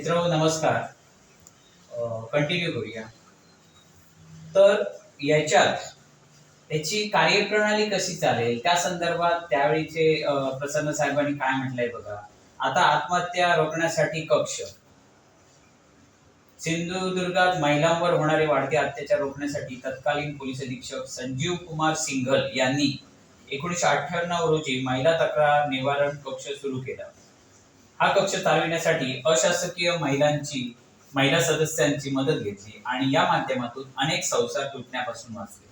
मित्र नमस्कार. कंटिन्यू करूया. तर याच्यात त्याची कार्यप्रणाली कशी चालेल? त्या संदर्भात त्यावेळीचे प्रसन्न साहेबांनी काय म्हटलंय बघा. आता आत्महत्या रोखण्यासाठी कक्ष. सिंधुदुर्गात महिलांवर होणारे वाढते अत्याचार रोखण्यासाठी तत्कालीन पोलीस अधीक्षक संजीव कुमार सिंघल यांनी एकोणीशे अठ्ठ्याण्णव रोजी महिला तक्रार निवारण कक्ष सुरू केला. हा कक्ष चालविण्यासाठी अशासकीय महिलांची महिला सदस्यांची मदत घेतली आणि या माध्यमातून अनेक संसार तुटण्यापासून वाचले.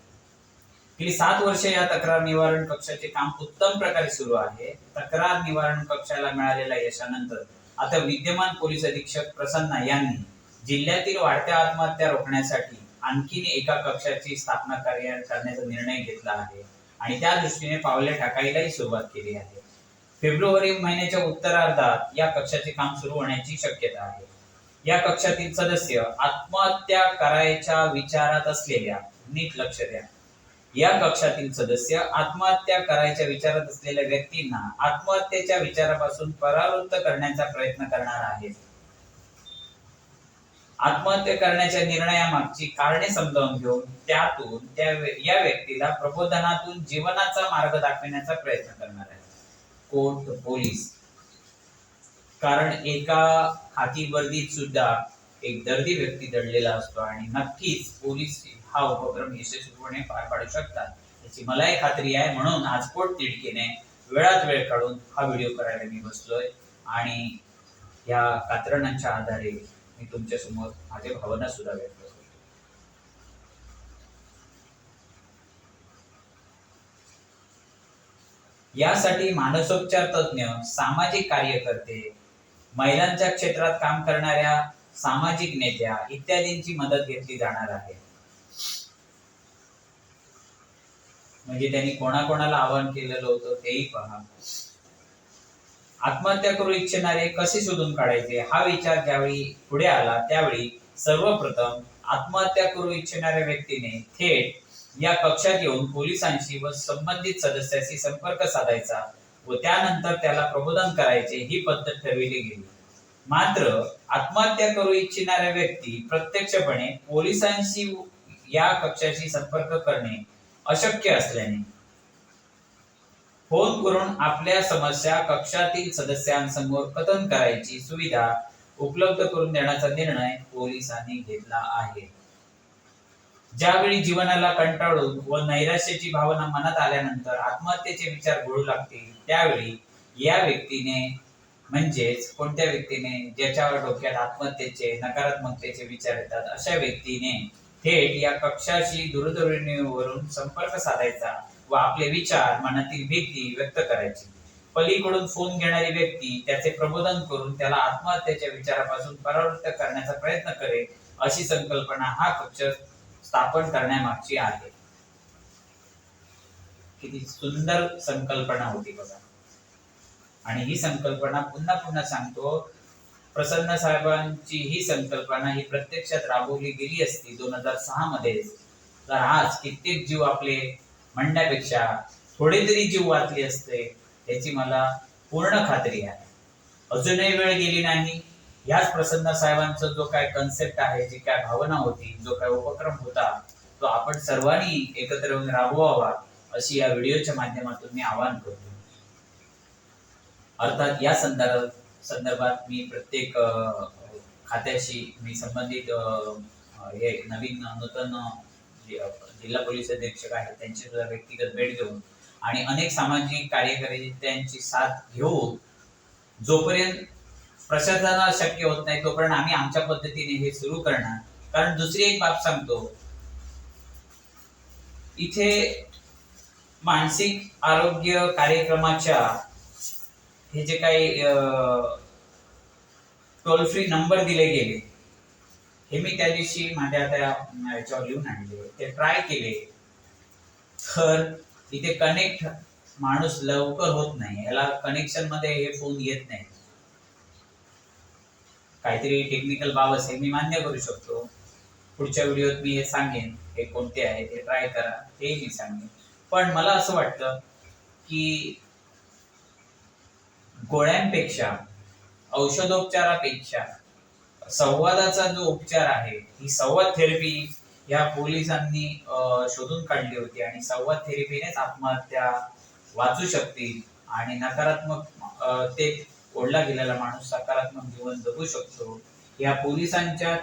गेली सात वर्षे या तक्रार निवारण कक्षाचे काम उत्तम प्रकारे सुरू आहे. तक्रार निवारण कक्षाला मिळालेल्या यशानंतर आता विद्यमान पोलीस अधीक्षक प्रसन्ना यांनी जिल्ह्यातील वाढत्या आत्महत्या रोखण्यासाठी आणखीन एका कक्षाची स्थापना कार्य करण्याचा निर्णय घेतला आहे आणि त्या दृष्टीने पावले टाकायलाही सुरुवात केली आहे. फेब्रुवारी महिन्याच्या उत्तरार्धात या कक्षाचे काम सुरू होण्याची शक्यता आहे. या कक्षातील सदस्य आत्महत्या करायच्या विचारात असलेल्या नीट लक्ष द्या. या कक्षातील सदस्य आत्महत्या करायच्या विचारात असलेल्या व्यक्तींना आत्महत्येच्या विचारापासून परावृत्त करण्याचा प्रयत्न करणार आहेत. आत्महत्या करण्याच्या निर्णयामागची कारणे समजावून घेऊन त्यातून त्या या व्यक्तीला प्रबोधनातून जीवनाचा मार्ग दाखविण्याचा प्रयत्न करणार आहे कोर्ट पोलीस. कारण एका हाती वर्दीत सुद्धा एक दर्दी व्यक्ती दडलेला असतो आणि नक्कीच पोलीस हा उपक्रम यशस्वीपणे पार पाडू शकतात. याची मलाही खात्री आहे. म्हणून आज पोट तिडकीने वेळात वेळ काढून हा व्हिडिओ करायला मी बसलोय. आणि या कात्रणांच्या आधारे मी तुमच्यासमोर माझ्या भावना सुद्धा व्यक्त करतो यासाठी मानसोपचार तज्ज्ञ सामाजिक कार्यकर्ते महिलांच्या क्षेत्रात काम करणाऱ्या सामाजिक नेत्या इत्यादींची मदत घेतली जाणार आहे. म्हणजे त्यांनी कोणाकोणाला आवाहन केलेलं होतं तेही पहा. आत्महत्या करू इच्छिणारे कसे शोधून काढायचे? हा विचार ज्यावेळी पुढे आला त्यावेळी सर्वप्रथम आत्महत्या करू इच्छिणाऱ्या व्यक्तीने थेट या कक्षात येऊन पोलिसांशी व संबंधित सदस्याशी संपर्क साधायचा व त्यानंतर त्याला प्रबोधन करायचे ही पद्धत ठरविली गेली. मात्र आत्महत्या करू इच्छिणाऱ्या व्यक्ती प्रत्यक्षपणे पोलिसांशी या कक्षाशी संपर्क करणे अशक्य असल्याने फोन करून आपल्या समस्या कक्षातील सदस्यांसमोर कथन करायची सुविधा उपलब्ध करून देण्याचा निर्णय पोलिसांनी घेतला आहे. ज्यावेळी जीवनाला कंटाळून व नैराश्याची भावना मनात आल्यानंतर आत्महत्येचे विचार घडू लागतील त्यावेळी या व्यक्तीने म्हणजेच कोणत्या व्यक्तीने ज्याच्यावर डोक्यात आत्महत्येचे नकारात्मकतेचे विचार येतात अशा व्यक्तीने थेट या कक्षाशी दूरध्वनीवरून संपर्क साधायचा व आपले विचार मनातील भीती व्यक्त करायची. पलीकडून फोन घेणारी व्यक्ती त्याचे प्रबोधन करून त्याला आत्महत्येच्या विचारापासून परावृत्त करण्याचा प्रयत्न करेल अशी संकल्पना हा कक्ष स्थापन करण्यामागची आहे. किती सुंदर संकल्पना होती बघा. आणि ही संकल्पना पुन्हा पुन्हा सांगतो. प्रसन्न साहेबांची ही संकल्पना ही प्रत्यक्षात राबवली गेली असती दोन हजार सहा मध्ये तर आज कित्येक जीव आपले म्हणण्यापेक्षा थोडे तरी जीव वाचले असते याची मला पूर्ण खात्री आहे. अजूनही वेळ गेली नाही. ह्याच प्रसन्न साहेबांचा जो काय कन्सेप्ट आहे जी काय भावना होती जो काय उपक्रम होता तो आपण सर्वांनी एकत्र येऊन राबवावा अशी या व्हिडिओच्या माध्यमातून मी आवाहन करतो. अर्थात या संदर्भात संदर्भात मी प्रत्येक खात्याशी मी संबंधित हे नवीन नूतन जे, जिल्हा पोलीस अधीक्षक आहेत त्यांची सुद्धा व्यक्तिगत भेट घेऊन आणि अनेक सामाजिक कार्यकर्त्यांची साथ घेऊन जोपर्यंत प्रशासनाला शक्य होत नाही तोपर्यंत आम्ही आमच्या पद्धतीने हे सुरू करणार. कारण दुसरी एक बाब सांगतो. इथे मानसिक आरोग्य कार्यक्रमाच्या हे जे काही टोल फ्री नंबर दिले गेले हे मी त्या दिवशी माझ्या त्या याच्यावर लिहून आणले. ते ट्राय केले. तर इथे कनेक्ट माणूस लवकर होत नाही. याला कनेक्शनमध्ये हे फोन येत नाही. काहीतरी टेक्निकल बाब असेल मी मान्य करू शकतो. पुढच्या व्हिडिओत मी हे सांगेन हे कोणते आहे ते ट्राय करा हे मी सांगेन. पण मला असं वाटतं की गोळ्यांपेक्षा औषधोपचारापेक्षा संवादाचा जो उपचार आहे ही संवाद थेरपी या पोलिसांनी शोधून काढली होती आणि संवाद थेरपीनेच आत्महत्या वाचू शकतील आणि नकारात्मक ते ओढला गेलेला माणूस सकारात्मक जीवन जगू शकतो. या पोलिसांच्या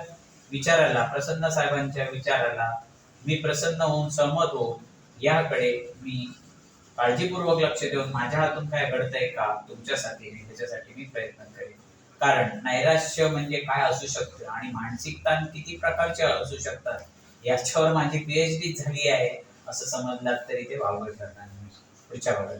विचाराला प्रसन्न साहेबांच्या विचाराला मी प्रसन्न होऊन सहमत होऊन याकडे मी काळजीपूर्वक लक्ष देऊन माझ्या हातून काय घडतंय का तुमच्यासाठी मी त्याच्यासाठी मी प्रयत्न करेन. कारण नैराश्य म्हणजे काय असू शकतं आणि मानसिक ताण किती प्रकारचे असू शकतात याच्यावर माझी पीएचडी झाली आहे असं समजलात तरी ते वावगं ठरणार पुढच्या भागात